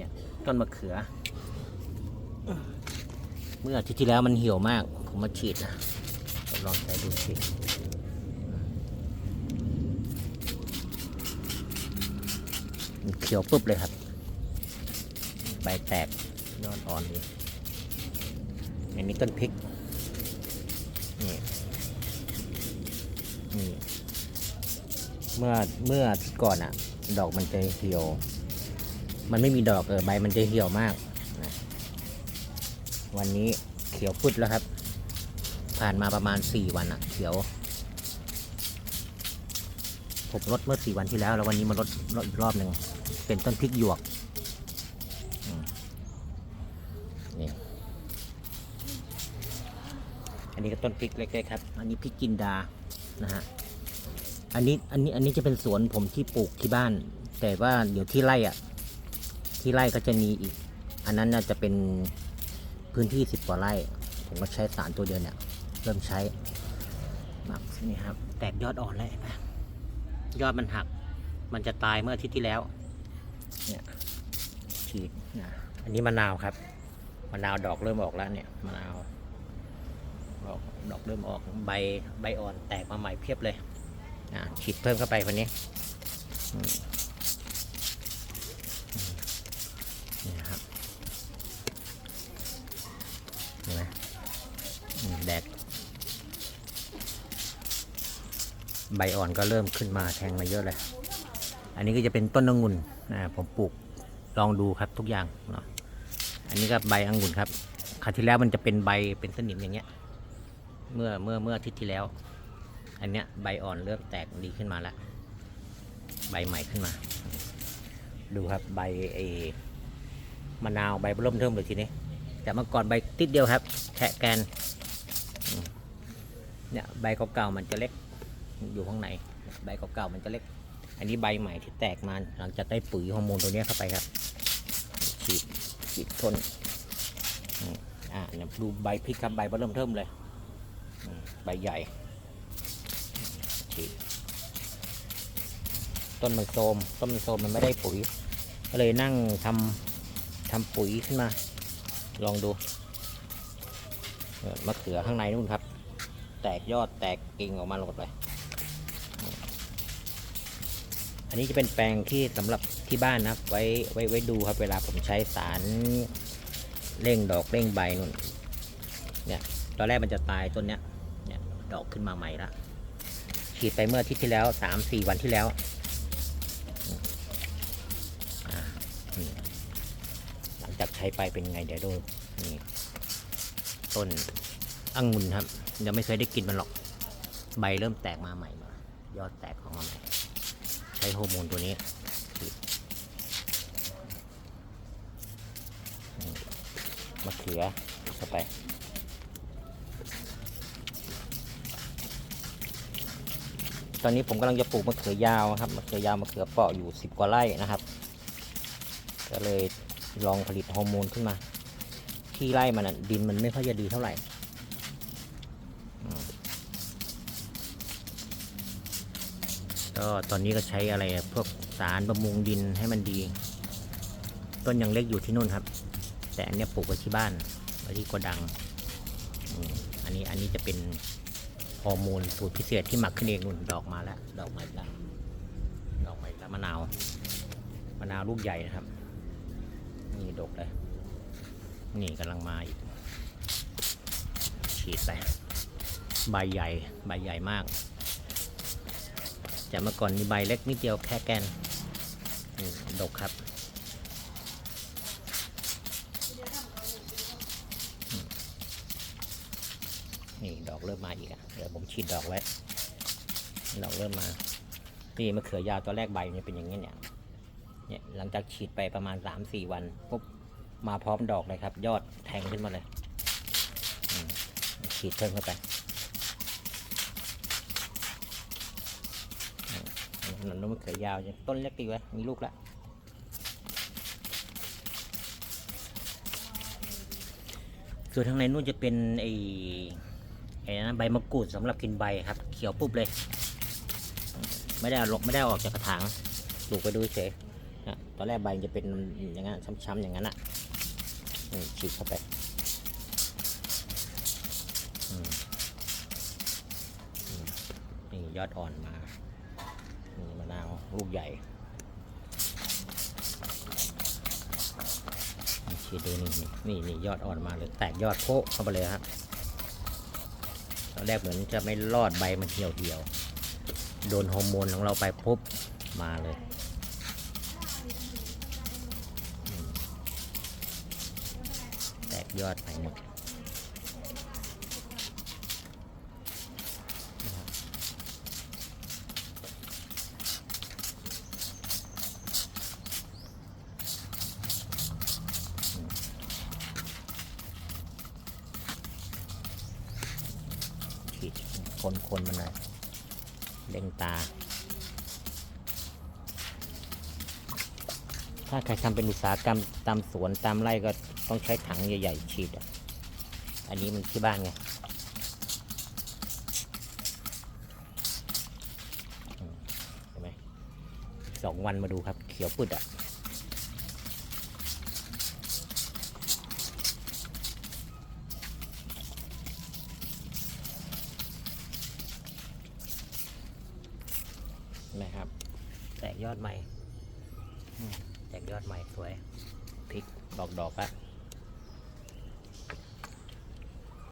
เนี่ยต้นมะเขือ เมื่ออาทิตย์ที่แล้วมันเหี่ยวมาก ผมมาฉีดนะลองใช้ดูสิมันเขียวปุ๊บเลยครับ ใบแตกยอดอ่อนดีอันนี้ต้นพริก นี่ นี่ เมื่อเมื่ออาที่ก่อนอะดอกมันจะเหี่ยว มันไม่มีดอกเออใบมันจะเหี่ยวมากนะวันนี้เขียวพุดแล้วครับ ผ่านมาประมาณสี่วันอะเขียวผมลดเมื่อสี่วันที่แล้ว แล้ววันนี้มาลดลดอีกรอบหนึ่งเป็นต้นพริกหยวกนี่อันนี้ก็ต้นพริกเล็กๆครับ อันนี้พริกจินดานะฮะอันนี้อันนี้อันนี้จะเป็นสวนผมที่ปลูกที่บ้าน แต่ว่าเดี๋ยวที่ไร่อะ ที่ไร่ก็จะมีอีก อันนั้นน่าจะเป็นพื้นที่สิบกว่าไร่ ผมก็ใช้สารตัวเดียวเนี่ย เริ่มใช้หมักนี่ครับ แตกยอดอ่อนแล้วเห็นไหมยอดมันหัก มันจะตายเมื่ออาทิตย์ที่แล้ว เนี่ยฉีดนะอันนี้มะนาวครับ มะนาวดอกเริ่มออกแล้วเนี่ย มะนาว ดอกดอกเริ่มออก ใบใบอ่อนแตกมาใหม่เพียบเลย อะฉีดเพิ่มเข้าไปวันนี้ ดก ใบอ่อนก็เริ่มขึ้นมาแทงมาเยอะเลย อันนี้ก็จะเป็นต้นองุ่นนะผมปลูกลองดูครับทุกอย่างเนาะอันนี้ก็ใบองุ่นครับคราวที่แล้วมันจะเป็นใบเป็นสนิมอย่างเงี้ย เมื่อเมื่อเมื่ออาทิตย์ที่แล้ว อันเนี้ยใบอ่อนเริ่มแตกดีขึ้นมาแล้วใบใหม่ขึ้นมา ดูครับใบไอ้มะนาวใบเริ่มเทิมเลยทีนี้ แต่เมื่อก่อนใบติดเดียวครับแทะแกน เนี่ยใบเก่าๆมันจะเล็กอยู่ข้างในใบเก่าๆมันจะเล็ก อันนี้ใบใหม่ที่แตกมาหลังจากได้ปุ๋ยฮอร์โมนตัวนี้เข้าไปครับฉีดฉีดพ่นอ่าเนี่ยดูใบพริกครับใบเริ่มเทิมเลยใบใหญ่ฉีดต้นมันโทมต้นมันโทมมันไม่ได้ปุ๋ย ก็เลยนั่งทำทำปุ๋ยขึ้นมา ลองดูเออมะเขือข้างในนู่นครับ แตกยอดแตกกิ่งออกมาหมดเลยอันนี้จะเป็นแปลงที่สำหรับที่บ้านนะไว้ไว้ไว้ดูครับเวลาผมใช้สารเร่งดอกเร่งใบนู่นเนี่ยตอนแรกมันจะตายต้นเนี้ยเนี่ยดอกขึ้นมาใหม่ละฉีดไปเมื่ออาทิตย์ที่แล้วสามสี่วันที่แล้วหลังจากใช้ไปเป็นไงเดี๋ยวดูนี่ต้น องุ่นครับยังไม่เคยได้กินมันหรอก ใบเริ่มแตกมาใหม่มายอดแตกของมาใหม่ใช้ฮอร์โมนตัวนี้มะเขือเข้าไปตอนนี้ผมกำลังจะปลูกมะเขือยาวครับมะเขือยาวมะเขือเปราะอยู่สิบกว่าไร่นะครับ ก็เลยลองผลิตฮอร์โมนขึ้นมา ที่ไร่มันดินมันไม่ค่อยจะดีเท่าไหร่อืม ก็ตอนนี้ก็ใช้อะไรพวกสารบำรุงดินให้มันดี ต้นยังเล็กอยู่ที่นู่นครับ แต่อันนี้ปลูกไว้ที่บ้านไว้ที่โกดังอันนี้อันนี้จะเป็นฮอร์โมนสูตรพิเศษที่หมักขึ้นเองนุ่นดอกมาแล้ว ดอกใหม่ละดอกใหม่ละมะนาวมะนาวลูกใหญ่นะครับ นี่ดกเลย นี่กำลังมาอีก ฉีดไปใบใหญ่ ใบใหญ่มาก จากเมื่อก่อนมีใบเล็กนิดเดียวแค่แกนดกครับนี่ดอกเริ่มมาอีกอะเดี๋ยวผมฉีดดอกไว้ ดอกเริ่มมานี่มะเขือยาวตอนแรกใบมันเป็นอย่างนี้เนี่ย เนี่ยหลังจากฉีดไปประมาณสามสี่วันปุ๊บมาพร้อมดอกเลยครับ ยอดแทงขึ้นมาเลยฉีดเพิ่มเข้าไปอืม นั่นมะเขือยาวต้นเล็กดีไวะมีลูกแล้วส่วนทางในนู่นจะเป็นไอ้ไอ้นะใบมะกรูดสำหรับกินใบครับ เขียวปุ๊บเลย ไม่ได้อลงไม่ได้ออกจากกระถางปลูกไปดูเฉยนะตอนแรกใบจะเป็นอย่างนั้นช้ำๆอย่างนั้นอะนี่ฉีดเข้าไปนี่ยอดอ่อนมา ลูกใหญ่นี่ฉีดดูนี่นี่นี่ยอดอ่อนมาเลยแตกยอดโพะเข้าไปเลยครับตอนแรกเหมือนจะไม่รอดใบมันเหี่ยวเหี่ยวๆโดนฮอร์โมนของเราไปปุ๊บมาเลยแตกยอดไปหมด ดคนๆมันหน่อยเล็งตา ถ้าใครทำเป็นอุตสาหกรรมตามสวนตามไร่ก็ต้องใช้ถังใหญ่ ๆ ฉีดอะ อันนี้มันที่บ้านไงเห็นไหมสองวันมาดูครับ เขียวปุดอะ นไหมครับ แตกยอดใหม่อืมแตกยอดใหม่สวยพริกดอกๆอะ